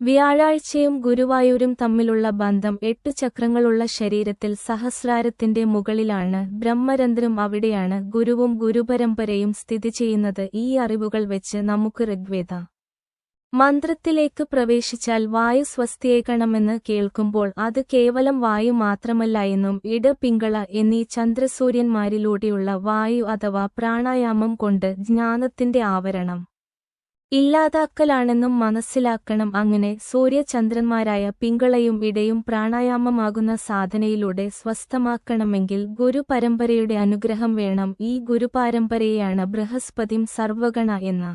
വ്യാഴാഴ്ചയും ഗുരുവായൂരും തമ്മിലുള്ള ബന്ധം എട്ട് ചക്രങ്ങളുള്ള ശരീരത്തിൽ സഹസ്രാരത്തിന്റെ മുകളിലാണ്. ബ്രഹ്മരന്ധ്രം അവിടെയാണ്. ഗുരുവും ഗുരുപരമ്പരയും സ്ഥിതി ചെയ്യുന്നത് ഈ അറിവുകൾ വെച്ച് നമുക്ക് ഋഗ്വേദ മന്ത്രത്തിലേക്ക് പ്രവേശിച്ചാൽ വായു സ്വസ്ഥയേക്കണമെന്ന് കേൾക്കുമ്പോൾ അത് കേവലം വായു മാത്രമല്ല എന്നും ഇട പിങ്കള എന്നീ ചന്ദ്രസൂര്യന്മാരിലൂടെയുള്ള വായു അഥവാ പ്രാണായാമം കൊണ്ട് ജ്ഞാനത്തിന്റെ ആവരണം. ഇല്ലാതാക്കലാണെന്നും മനസ്സിലാക്കണം അങ്ങനെ സൂര്യചന്ദ്രന്മാരായ പിങ്കളയും ഇടയും പ്രാണായാമമാകുന്ന സാധനയിലൂടെ സ്വസ്ഥമാക്കണമെങ്കിൽ ഗുരുപരമ്പരയുടെ അനുഗ്രഹം വേണം. ഈ ഗുരുപാരമ്പരയെയാണ് ബൃഹസ്പതിം സർവഗണ എന്ന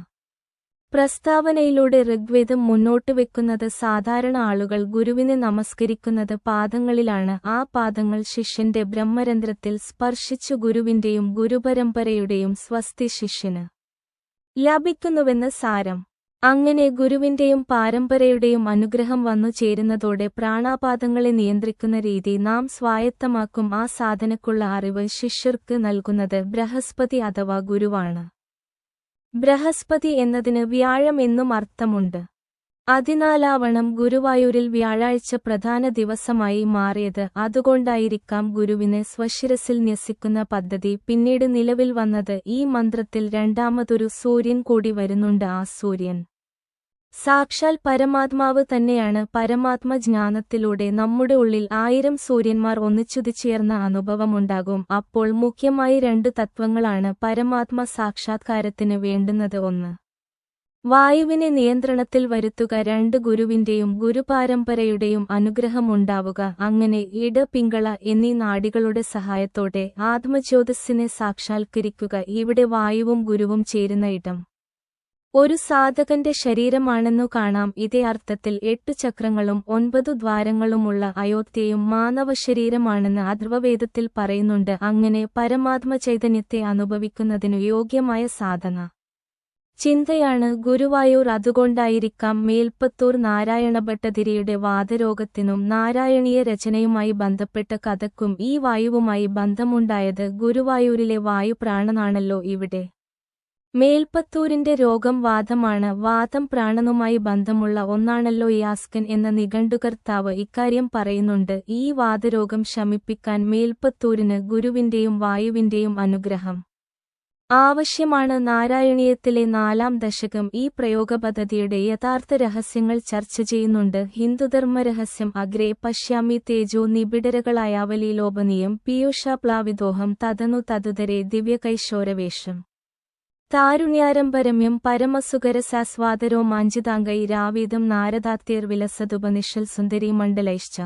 പ്രസ്താവനയിലൂടെ ഋഗ്വേദം മുന്നോട്ട് വെക്കുന്നത്. സാധാരണ ആളുകൾ ഗുരുവിനെ നമസ്കരിക്കുന്നത് പാദങ്ങളിലാണ്. ആ പാദങ്ങൾ ശിഷ്യന്റെ ബ്രഹ്മരന്ധ്രത്തിൽ സ്പർശിച്ചു ഗുരുവിന്റെയും ഗുരുപരമ്പരയുടെയും സ്വസ്തി ശിഷ്യന് ലഭിക്കുന്നുവെന്ന് സാരം. അങ്ങനെ ഗുരുവിന്റെയും പാരമ്പരയുടെയും അനുഗ്രഹം വന്നു ചേരുന്നതോടെ പ്രാണാപാതങ്ങളെ നിയന്ത്രിക്കുന്ന രീതി നാം സ്വായത്തമാക്കും ആ സാധനക്കുള്ള അറിവ് ശിഷ്യർക്ക് നൽകുന്നത് ബൃഹസ്പതി അഥവാ ഗുരുവാണ്. ബൃഹസ്പതി എന്നതിന് വ്യാഴം എന്നും അർത്ഥമുണ്ട്. അതിനാലാവണം ഗുരുവായൂരിൽ വ്യാഴാഴ്ച പ്രധാന ദിവസമായി മാറിയത്. അതുകൊണ്ടായിരിക്കാം ഗുരുവിനെ സ്വശിരസിൽ ന്യസിക്കുന്ന പദ്ധതി പിന്നീട് നിലവിൽ വന്നത്. ഈ മന്ത്രത്തിൽ രണ്ടാമതൊരു സൂര്യൻ കൂടി വരുന്നുണ്ട്. ആ സൂര്യൻ സാക്ഷാൽ പരമാത്മാവ് തന്നെയാണ്. പരമാത്മജ്ഞാനത്തിലൂടെ നമ്മുടെ ഉള്ളിൽ ആയിരം സൂര്യന്മാർ ഒന്നിച്ചുതിച്ചേർന്ന അനുഭവമുണ്ടാകും അപ്പോൾ മുഖ്യമായി രണ്ട് തത്വങ്ങളാണ് പരമാത്മ സാക്ഷാത്കാരത്തിന് വേണ്ടുന്നത്. ഒന്ന് വായുവിനെ നിയന്ത്രണത്തിൽ വരുത്തുക രണ്ട് ഗുരുവിന്റെയും ഗുരുപാരമ്പരയുടെയും അനുഗ്രഹമുണ്ടാവുക അങ്ങനെ ഇട പിങ്കള എന്നീ നാടികളുടെ സഹായത്തോടെ ആത്മജ്യോതിസിനെ സാക്ഷാത്കരിക്കുക. ഇവിടെ വായുവും ഗുരുവും ചേരുന്ന ഇടം. ഒരു സാധകന്റെ ശരീരമാണെന്നു കാണാം. ഇതേ അർത്ഥത്തിൽ എട്ടു ചക്രങ്ങളും ഒൻപതു ദ്വാരങ്ങളുമുള്ള അയോധ്യയും മാനവ ശരീരമാണെന്ന് അഥർവവേദത്തിൽ പറയുന്നുണ്ട്. അങ്ങനെ പരമാത്മ ചൈതന്യത്തെ അനുഭവിക്കുന്നതിനു യോഗ്യമായ സാധന. ചിന്തയാണ് ഗുരുവായൂർ അതുകൊണ്ടായിരിക്കാം മേൽപ്പത്തൂർ നാരായണഭട്ടതിരിയുടെ വാതരോഗത്തിനും നാരായണീയ രചനയുമായി ബന്ധപ്പെട്ട കഥക്കും ഈ വായുവുമായി ബന്ധമുണ്ടായത് ഗുരുവായൂരിലെ വായു പ്രാണനാണല്ലോ ഇവിടെ. മേൽപ്പത്തൂരിന്റെ രോഗം വാദമാണ് വാദം പ്രാണനുമായി ബന്ധമുള്ള ഒന്നാണല്ലോ യാസ്കൻ എന്ന നിഘണ്ടുകർത്താവ് ഇക്കാര്യം പറയുന്നുണ്ട്. ഈ വാദരോഗം ശമിപ്പിക്കാൻ മേൽപ്പത്തൂരിന് ഗുരുവിന്റെയും വായുവിന്റെയും അനുഗ്രഹം. ആവശ്യമാണ് നാരായണീയത്തിലെ നാലാം ദശകം ഈ പ്രയോഗപദ്ധതിയുടെ യഥാർത്ഥ രഹസ്യങ്ങൾ ചർച്ച ചെയ്യുന്നുണ്ട്. ഹിന്ദുധർമ്മരഹസ്യം അഗ്രേ പശ്യാമി തേജോ നിബിഡരകളായാവലീലോപനീയം പീയൂഷാപ്ലാവിദോഹം തതനു തതുതരെ ദിവ്യകൈശോരവേഷം. താരുണ്യാരംഭരമ്യം പരമസുകരസാസ്വാദരോ മാഞ്ചിതാംഗൈ രാവീതം നാരദാത്യർ വിലസതുപനിഷൽ സുന്ദരീ മണ്ഡലൈശ്ച